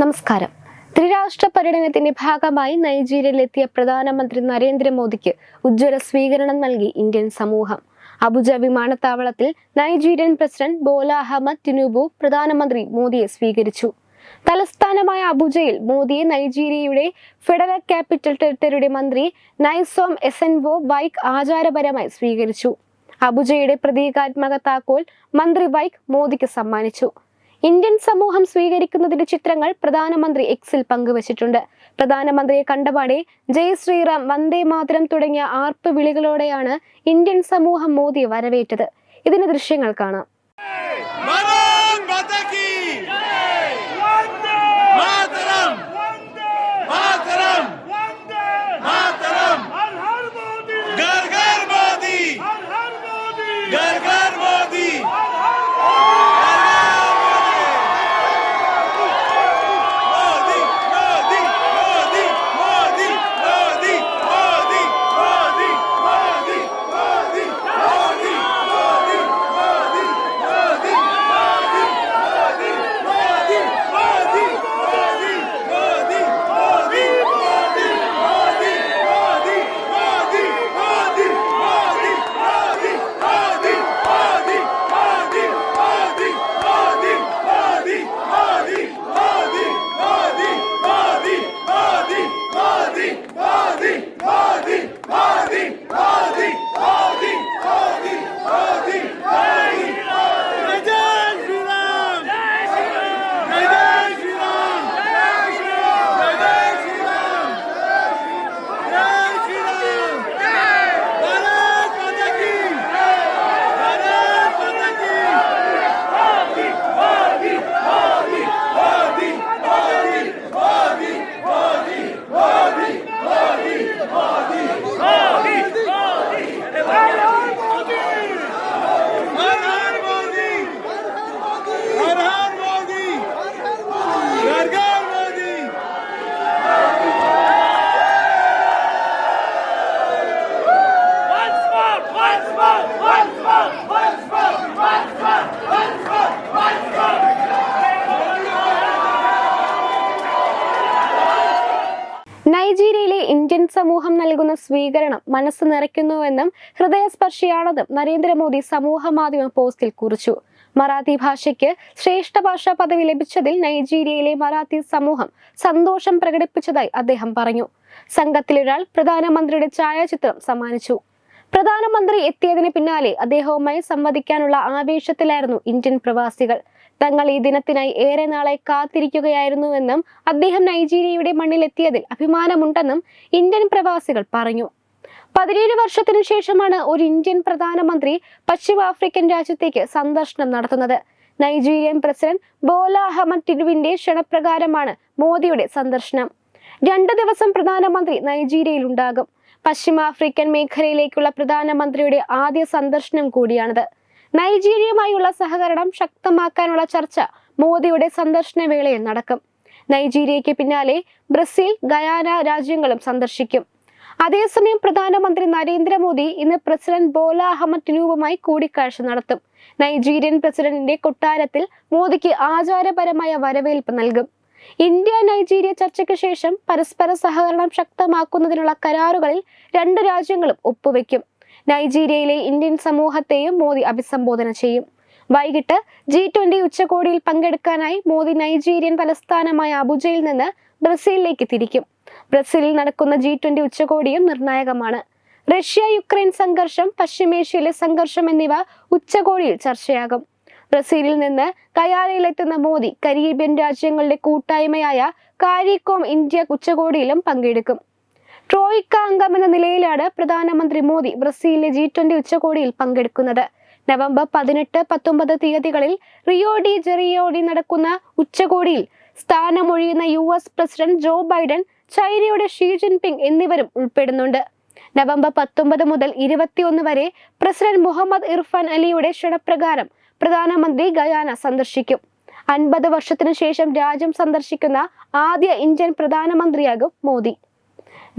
നമസ്കാരം. ത്രിരാഷ്ട്ര പര്യടനത്തിന്റെ ഭാഗമായി നൈജീരിയയിലെത്തിയ പ്രധാനമന്ത്രി നരേന്ദ്രമോദിക്ക് ഉജ്ജ്വല സ്വീകരണം നൽകി ഇന്ത്യൻ സമൂഹം. അബുജ വിമാനത്താവളത്തിൽ Nigerian president Bola Ahmed Tinubu പ്രധാനമന്ത്രി മോദിയെ സ്വീകരിച്ചു. തലസ്ഥാനമായ അബുജയിൽ മോദിയെ നൈജീരിയയുടെ ഫെഡറൽ ക്യാപിറ്റൽ ടെറിട്ടറിയുടെ മന്ത്രി നൈസോം എസൻവോ വൈക്ക് ആചാരപരമായി സ്വീകരിച്ചു. അബുജയുടെ പ്രതീകാത്മക താക്കോൽ മന്ത്രി വൈക്ക് മോദിക്ക് സമ്മാനിച്ചു. ഇന്ത്യൻ സമൂഹം സ്വീകരിക്കുന്നതിന്റെ ചിത്രങ്ങൾ പ്രധാനമന്ത്രി എക്സിൽ പങ്കുവച്ചിട്ടുണ്ട്. പ്രധാനമന്ത്രിയെ കണ്ടപാടെ ജയ് ശ്രീറാം വന്ദേ മാതരം തുടങ്ങിയ ആർപ്പ് വിളികളോടെയാണ് ഇന്ത്യൻ സമൂഹം മോദിയെ വരവേറ്റത്. ഇതിന് ദൃശ്യങ്ങൾ കാണാം. സമൂഹം നൽകുന്ന സ്വീകരണം മനസ്സ് നിറയ്ക്കുന്നുവെന്നും ഹൃദയസ്പർശിയാണെന്നും നരേന്ദ്രമോദി സമൂഹ മാധ്യമ പോസ്റ്റിൽ കുറിച്ചു. മറാത്തി ഭാഷയ്ക്ക് ശ്രേഷ്ഠ ഭാഷാ പദവി ലഭിച്ചതിൽ നൈജീരിയയിലെ മറാത്തി സമൂഹം സന്തോഷം പ്രകടിപ്പിച്ചതായി അദ്ദേഹം പറഞ്ഞു. സംഘത്തിലൊരാൾ പ്രധാനമന്ത്രിയുടെ ഛായാചിത്രം സമ്മാനിച്ചു. പ്രധാനമന്ത്രി എത്തിയതിന് പിന്നാലെ അദ്ദേഹവുമായി സംവദിക്കാനുള്ള ആവേശത്തിലായിരുന്നു ഇന്ത്യൻ പ്രവാസികൾ. തങ്ങൾ ഈ ദിനത്തിനായി ഏറെ നാളെ കാത്തിരിക്കുകയായിരുന്നുവെന്നും അദ്ദേഹം നൈജീരിയയുടെ മണ്ണിലെത്തിയതിൽ അഭിമാനമുണ്ടെന്നും ഇന്ത്യൻ പ്രവാസികൾ പറഞ്ഞു. പതിനേഴ് വർഷത്തിനു ശേഷമാണ് ഒരു ഇന്ത്യൻ പ്രധാനമന്ത്രി പശ്ചിമാഫ്രിക്കൻ രാജ്യത്തേക്ക് സന്ദർശനം നടത്തുന്നത്. നൈജീരിയൻ പ്രസിഡന്റ് ബോല അഹമ്മദ് ടിനുവിന്റെ ക്ഷണപ്രകാരമാണ് മോദിയുടെ സന്ദർശനം. രണ്ട് ദിവസം പ്രധാനമന്ത്രി നൈജീരിയയിൽ ഉണ്ടാകും പശ്ചിമാഫ്രിക്കൻ മേഖലയിലേക്കുള്ള പ്രധാനമന്ത്രിയുടെ ആദ്യ സന്ദർശനം കൂടിയാണിത്. നൈജീരിയയുമായുള്ള സഹകരണം ശക്തമാക്കാനുള്ള ചർച്ച മോദിയുടെ സന്ദർശന വേളയിൽ നടക്കും. നൈജീരിയയ്ക്ക് പിന്നാലെ ബ്രസീൽ ഗയാന രാജ്യങ്ങളും സന്ദർശിക്കും. അതേസമയം പ്രധാനമന്ത്രി നരേന്ദ്രമോദി ഇന്ന് പ്രസിഡന്റ് ബോല അഹമ്മദ് ടിനുവുമായി കൂടിക്കാഴ്ച നടത്തും. നൈജീരിയൻ പ്രസിഡന്റിന്റെ കൊട്ടാരത്തിൽ മോദിക്ക് ആചാരപരമായ വരവേൽപ്പ് നൽകും. ഇന്ത്യ നൈജീരിയ ചർച്ചയ്ക്ക് ശേഷം പരസ്പര സഹകരണം ശക്തമാക്കുന്നതിനുള്ള കരാറുകളിൽ രണ്ട് രാജ്യങ്ങളും ഒപ്പുവെക്കും. നൈജീരിയയിലെ ഇന്ത്യൻ സമൂഹത്തെയും മോദി അഭിസംബോധന ചെയ്യും. വൈകിട്ട് ജി ട്വന്റി ഉച്ചകോടിയിൽ പങ്കെടുക്കാനായി മോദി നൈജീരിയൻ തലസ്ഥാനമായ അബുജയിൽ നിന്ന് ബ്രസീലിലേക്ക് തിരിക്കും. ബ്രസീലിൽ നടക്കുന്ന ജി ട്വന്റി ഉച്ചകോടിയും നിർണായകമാണ്. റഷ്യ യുക്രൈൻ സംഘർഷം പശ്ചിമേഷ്യയിലെ സംഘർഷം എന്നിവ ഉച്ചകോടിയിൽ ചർച്ചയാകും. ബ്രസീലിൽ നിന്ന് കയാലയിലെത്തുന്ന മോദി കരീബിയൻ രാജ്യങ്ങളുടെ കൂട്ടായ്മയായ കാരികോം ഇന്ത്യ ഉച്ചകോടിയിലും പങ്കെടുക്കും. ട്രോയിക്ക അംഗം എന്ന നിലയിലാണ് പ്രധാനമന്ത്രി മോദി ബ്രസീലിലെ ജി ട്വന്റി ഉച്ചകോടിയിൽ പങ്കെടുക്കുന്നത്. നവംബർ പതിനെട്ട് പത്തൊമ്പത് തീയതികളിൽ റിയോ ഡി ജെറിയോടി നടക്കുന്ന ഉച്ചകോടിയിൽ സ്ഥാനമൊഴിയുന്ന U S president Joe Biden ചൈനയുടെ ഷീ ജിൻപിങ് എന്നിവരും ഉൾപ്പെടുന്നുണ്ട്. നവംബർ പത്തൊമ്പത് മുതൽ ഇരുപത്തിയൊന്ന് വരെ പ്രസിഡന്റ് മുഹമ്മദ് ഇർഫാൻ അലിയുടെ ക്ഷണപ്രകാരം പ്രധാനമന്ത്രി ഗയാന സന്ദർശിക്കും. അൻപത് വർഷത്തിനു ശേഷം രാജ്യം സന്ദർശിക്കുന്ന ആദ്യ ഇന്ത്യൻ പ്രധാനമന്ത്രിയാകും മോദി.